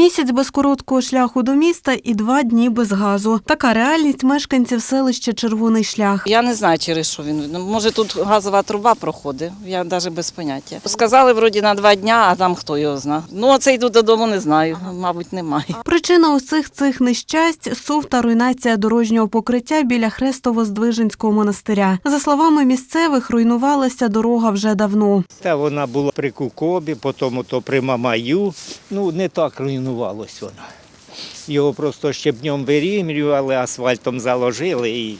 Місяць без короткого шляху до міста і два дні без газу. Така реальність мешканців селища Червоний шлях. Я не знаю, через що він. Ну, Може, тут газова труба проходить, я навіть без поняття. Сказали, вроді на два дня, а там хто його зна. Ну, оце йду додому, не знаю. Мабуть, немає. Причина усіх цих нещасть сув та руйнація дорожнього покриття біля Хрестово-Здвиженського монастиря. За словами місцевих, руйнувалася дорога вже давно. Та вона була при Кукобі, потім то при Мамаю. Ну, не так руйнувалось вона. Його просто щебнем вирівнювали, асфальтом заложили і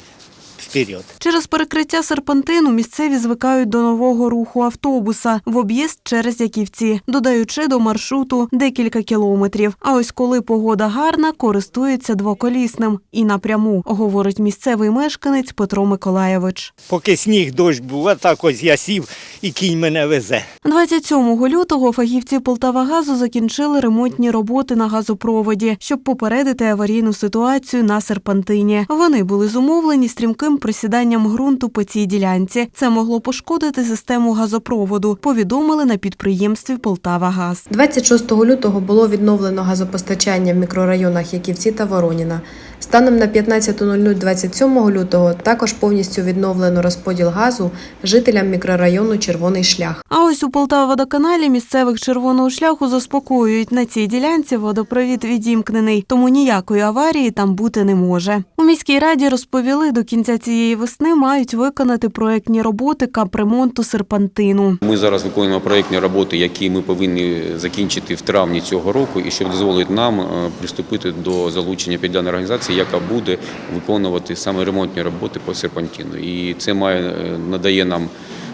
вперед. Через перекриття серпантину місцеві звикають до нового руху автобуса в об'їзд через Яківці, додаючи до маршруту декілька кілометрів. А ось коли погода гарна, користується двоколісним і напряму, говорить місцевий мешканець Петро Миколаєвич. Поки сніг дощ був, а так ось я сів і кінь мене везе. 27 лютого фахівці Полтавагазу закінчили ремонтні роботи на газопроводі, щоб попередити аварійну ситуацію на серпантині. Вони були зумовлені стрімким присіданням ґрунту по цій ділянці. Це могло пошкодити систему газопроводу. Повідомили на підприємстві Полтавагаз. 26 лютого було відновлено газопостачання в мікрорайонах Яківці та Вороніна. Станом на 15.00 27 лютого також повністю відновлено розподіл газу жителям мікрорайону Червоний шлях. А ось у Полтава-водоканалі місцевих червоного шляху заспокоюють на цій ділянці водопровід відімкнений, тому ніякої аварії там бути не може. У міській раді розповіли, до кінця цієї весни мають виконати проектні роботи капремонту серпантину. Ми зараз виконуємо проєктні роботи, які ми повинні закінчити в травні цього року, і що дозволить нам е, приступити до залучення підрядної організації, яка буде виконувати саме ремонтні роботи по серпантину. І це має е, надає нам,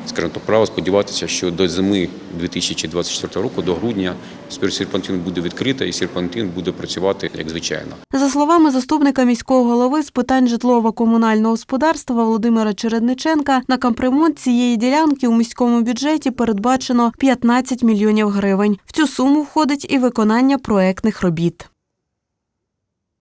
скажімо так, право сподіватися, що до зими 2024 року, до грудня, серпантин буде відкрита і серпантин буде працювати як звичайно. За словами заступника міського голови з питань житлово-комунального господарства Володимира Чередниченка, на капремонт цієї ділянки у міському бюджеті передбачено 15 мільйонів гривень. В цю суму входить і виконання проектних робіт.